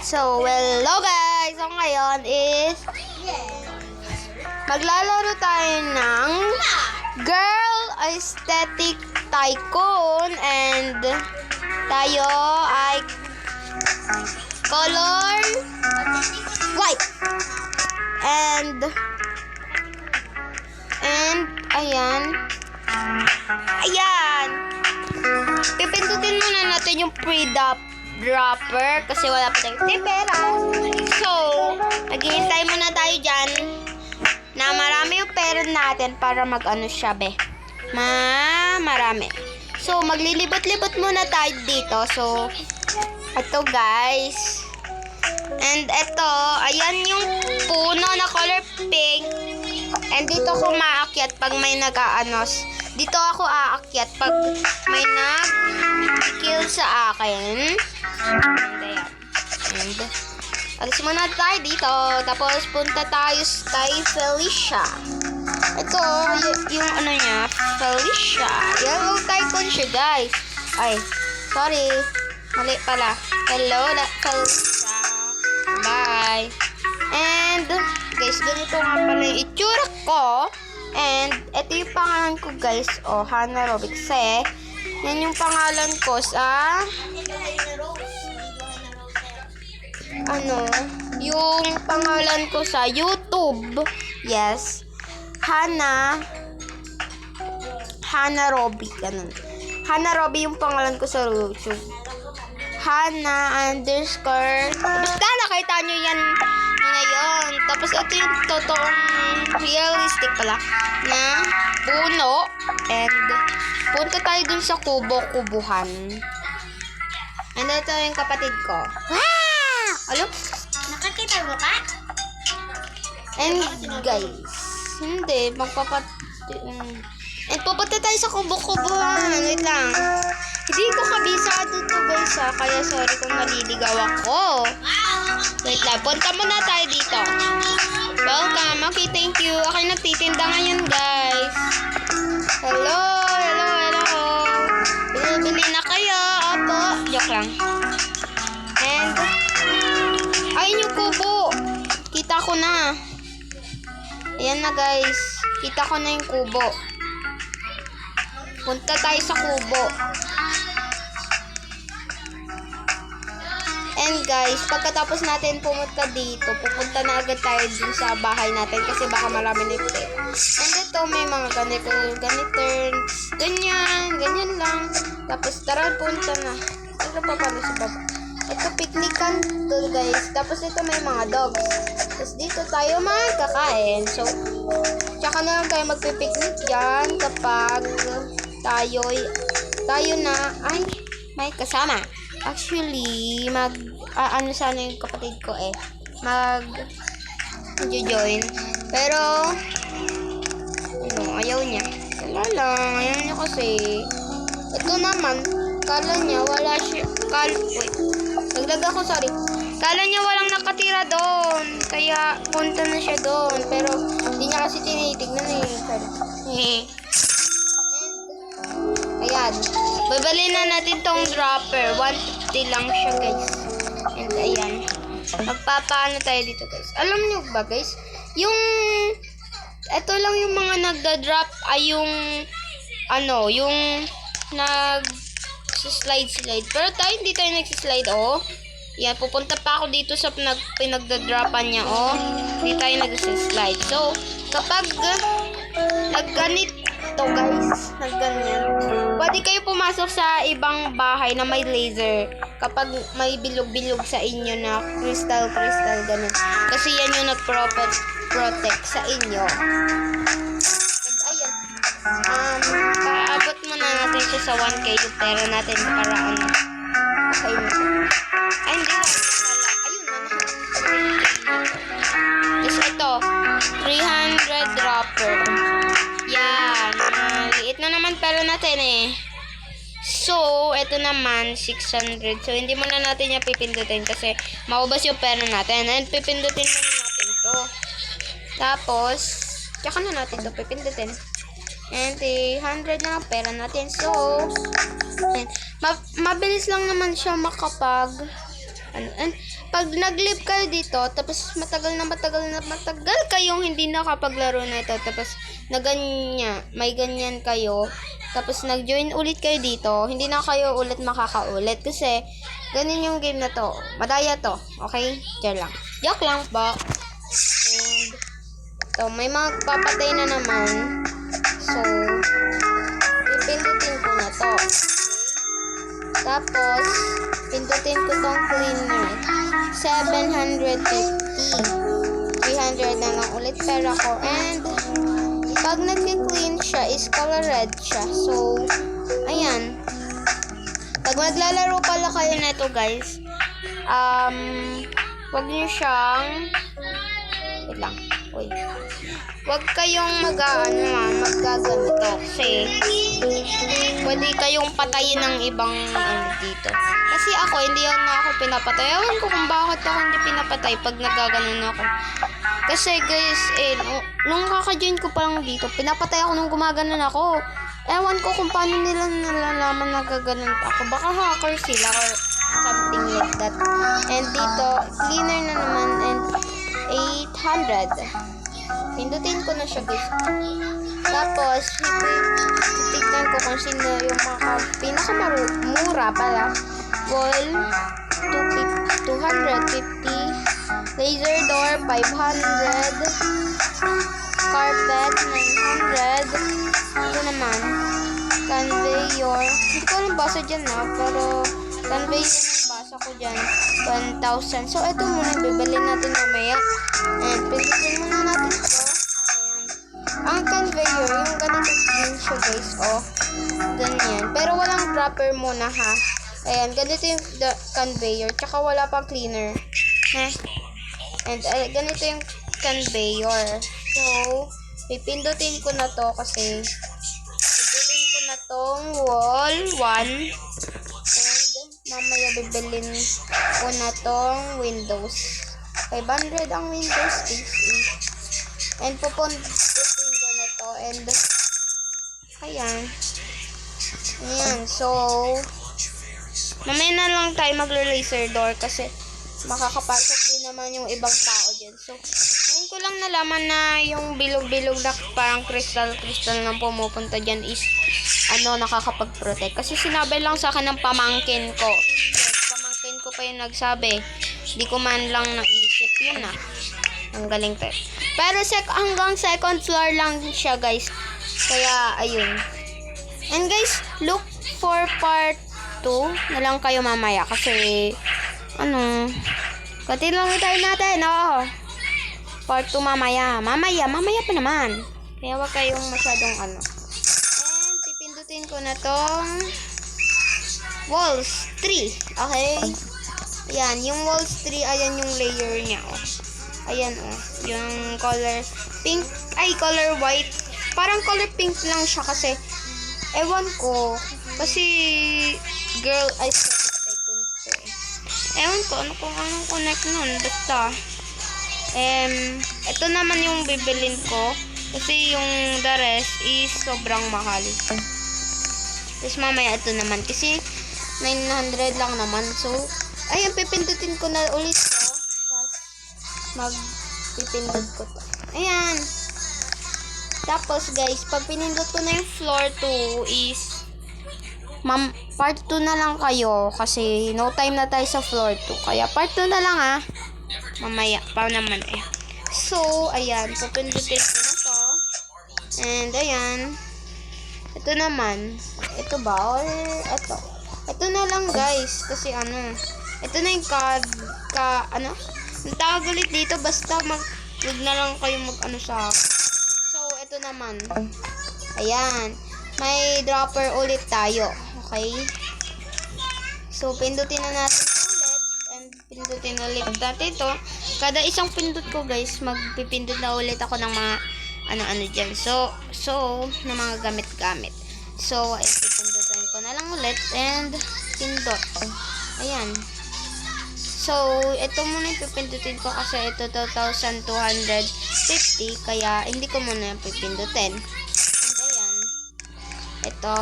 So, hello guys! So, ngayon is maglalaro tayo ng Girl Aesthetic Tycoon and tayo ay color white. And and ayan. Ayan. Pipindutin muna natin yung pre-dop dropper kasi wala pa tayong pera. So, naghihintay muna tayo dyan na marami yung pera natin para mag-ano siya, be. Ma, marami. So, maglilibot-libot muna tayo dito. So, ito guys. And ito, ayan yung puno na color pink. And dito ako maakyat pag may nag-aanos. Dito ako aakyat pag may nag-kill sa akin. And ayan. And, alis muna tayo dito. Tapos, punta tayo kay Felicia. Ito, yung ano niya, Felicia. Yellow tycoon siya, guys. Ay, sorry. Mali pala. Hello, la- Felicia. Bye. And, guys, ganito nga pala yung itsura ko. And, ito yung pangalan ko, guys. O, oh, Robic. Kasi, yan yung pangalan ko sa, ano, yung pangalan ko sa YouTube. Yes. Hana, Hana Robic. Ganun. Hana Robic yung pangalan ko sa YouTube. Hana underscore. Basta nakita nyo yan ngayon. Tapos ito yung totoong realistic pala na puno. And punta tayo dun sa kubo-kubuhan. And ito yung kapatid ko. Wow! Alo? Nakakita mo ka? And guys, hindi, magpapat... And pupunta tayo sa kubo-kubuhan. Wait lang. Hindi ko kabisado to guys ha. Kaya sorry kung naliligaw ako. Wait lang. Punta muna tayo dito. Welcome. Okay, thank you. Ako yung nagtitinda ngayon Ayan na guys. Kita ko na yung kubo. Punta tayo sa kubo. And guys, pagkatapos natin pumunta dito, pupunta na agad tayo dun sa bahay natin kasi baka marami na yung pera. And ito, may mga ganito, ganito, ganyan, ganyan lang. Tapos tara, punta na. Ano pa pala sa baba? Picnican to guys. Tapos ito may mga dogs. Tapos dito tayo magkakain. So, tsaka na lang tayo magpipiknik dyan kapag tayo tayo na ay may kasama. Actually, mag ah, ano sana yung kapatid ko eh. Mag join. Pero ano, ayaw niya. Wala lang, ayaw niya kasi. Ito naman, kala niya wala siya. Kal wait. Naglag ako, sorry. Kala niya walang nakatira doon. Kaya punta na siya doon. Pero hindi niya kasi tinitignan eh. Hehe. Ayan. Babali na natin tong dropper. 150 lang siya, guys. And ayan. Magpapaano tayo dito, guys. Alam niyo ba, guys? Yung... Ito lang yung mga nagda-drop ay yung... Ano, yung... Nag... Slide-slide. Pero tayo hindi tayo nagsislide, oh. Yan, pupunta pa ako dito sa pinag pinagda-dropan niya, oh. Hindi tayo nagsislide. So, kapag nagganito, guys, nagganyan, pwede kayo pumasok sa ibang bahay na may laser kapag may bilog-bilog sa inyo na crystal-crystal, ganun. Kasi yan yung nag-protect protect sa inyo. And ayun, um, siya sa 1K yung pera natin para ano. Na. Ay, hindi na. Ayun na. Tapos ito, 300 dropper. Yan. Maliit na naman pera natin eh. So, ito naman, 600. So, hindi muna natin yung pipindutin kasi maubos yung pera natin. And pipindutin muna natin to. Tapos, tsaka na natin to pipindutin. And 100 na pera natin. So, and, ma- mabilis lang naman siya makapag ano, and pag nag-live kayo dito, tapos matagal na matagal na matagal kayong hindi nakapaglaro na ito, tapos na ganyan, may ganyan kayo, tapos nag-join ulit kayo dito, hindi na kayo ulit makakaulit kasi ganun yung game na to. Madaya to, okay? Diyan lang. Joke lang po. And, to, may mga papatay na naman. So, pipindutin ko na to. Tapos, pindutin ko tong cleaner. 750. 300 na lang ulit pera ko. And, pag nag-clean siya, is color red siya. So, ayan. Pag maglalaro pala kayo nito guys, um, wag niyo siyang, wait lang, uy. Wag kayong mag, ano ah, maggaganito. Kasi, pwede kayong patayin ng ibang ano dito. Kasi ako, hindi ako na ako pinapatay. Ewan ko kung bakit ako hindi pinapatay pag nagaganon ako. Kasi guys, eh, nung- kaka-join ko pa lang dito, pinapatay ako nung gumaganon ako. Ewan ko kung paano nila nalalaman na gaganon ako. Baka hacker sila or something like that. And dito, cleaner na naman and 800. Pindutin ko na siya guys. Tapos, titignan ko kung sino yung mga pinakamura pala. Wall, 250, 250. Laser door, 500. Carpet, 900. Ito naman, conveyor. Hindi ko alam basa dyan na, pero conveyor yung basa ko dyan. 1,000. So, ito muna, bibili natin mamaya. And, pindutin muna natin ito. Ang conveyor, yung ganito din siya guys, oh. Ganyan. Pero walang dropper muna ha. Ayan, ganito yung the conveyor. Tsaka wala pang cleaner. Heh. And uh, ganito yung conveyor. So, pipindutin ko na to kasi bibilin ko na tong wall 1. Mamaya bibilin ko na tong windows. 500 ang windows eh. And pupuntutin ko na to and ayan. Ayan, so mamaya na lang tayo maglo-laser door kasi makakapasok din naman yung ibang tao dyan. So, ngayon ko lang nalaman na yung bilog-bilog na parang crystal-crystal na pumupunta dyan is ano, nakakapag-protect. Kasi sinabi lang sa akin ng pamangkin ko. Pamangkin ko pa yung nagsabi. Hindi ko man lang naisip yun ah. Ang galing to. Pero sec hanggang second floor lang siya guys. Kaya, ayun. And guys, look for part 2 na lang kayo mamaya kasi ano, kati lang tayo natin, oo. Part 2 mamaya. Mamaya, mamaya pa naman. Kaya wag kayong masyadong ano. Pipindutin ko na tong walls 3. Okay? Ayan, yung walls 3, ayan yung layer niya, oh. Ayan, oh. Yung color pink, ay, color white. Parang color pink lang siya kasi, ewan ko, kasi, girl, ay, tycoon to eh. Ewan ko, ano kung anong connect nun, basta. Um, ito naman yung bibilin ko, kasi yung the rest is sobrang mahal. Tapos mamaya ito naman, kasi 900 lang naman, so, ayun, pipindutin ko na ulit to. Tapos, mag-pipindot ko to. Ayan. Tapos, guys, pag pinindot ko na yung floor 2 is, Ma'am, part 2 na lang kayo kasi no time na tayo sa floor 2. Kaya part 2 na lang ah. Mamaya pa naman eh. So, ayan. Pupindutin ko na to. And ayan. Ito naman. Ito ba? Or ito? Ito na lang guys. Kasi ano. Ito na yung ka, ka ano? Ang tawag ulit dito. Basta mag, wag na lang kayo mag ano sa. So, ito naman. Ayan. May dropper ulit tayo. Okay? So, pindutin na natin ulit. And pindutin ulit natin ito. Kada isang pindot ko, guys, magpipindot na ulit ako ng mga ano-ano dyan. So, so, ng mga gamit-gamit. So, ayan, pipindutin ko na lang ulit. And, pindot. Ayan. So, ito muna yung pipindutin ko kasi ito 2,250. Kaya, hindi ko muna yung pipindutin. And, ayan. Ito.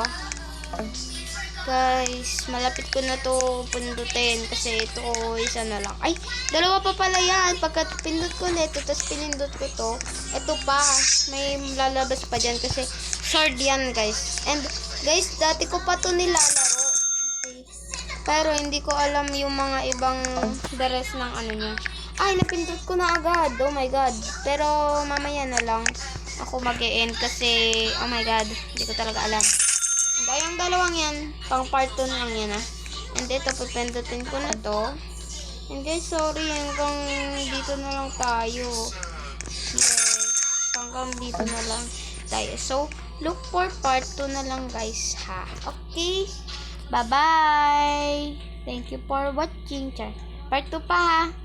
Guys, malapit ko na to pindutin kasi ito isa na lang. Ay, dalawa pa pala yan. Pagka pindot ko na ito, tapos pinindot ko to, ito pa. May lalabas pa dyan kasi sword yan, guys. And, guys, dati ko pa to nilalaro. Pero hindi ko alam yung mga ibang the rest ng ano niya. Ay, napindot ko na agad. Oh my God. Pero mamaya na lang ako mag end kasi, oh my God, hindi ko talaga alam. Ay, yung dalawang yan, pang part 2 lang yan ah. And ito, pipindutin ko na to. And guys, sorry, hanggang dito na lang tayo. Yes, hanggang dito na lang tayo. So, look for part 2 na lang guys ha. Okay? Bye-bye! Thank you for watching. Part 2 pa ha.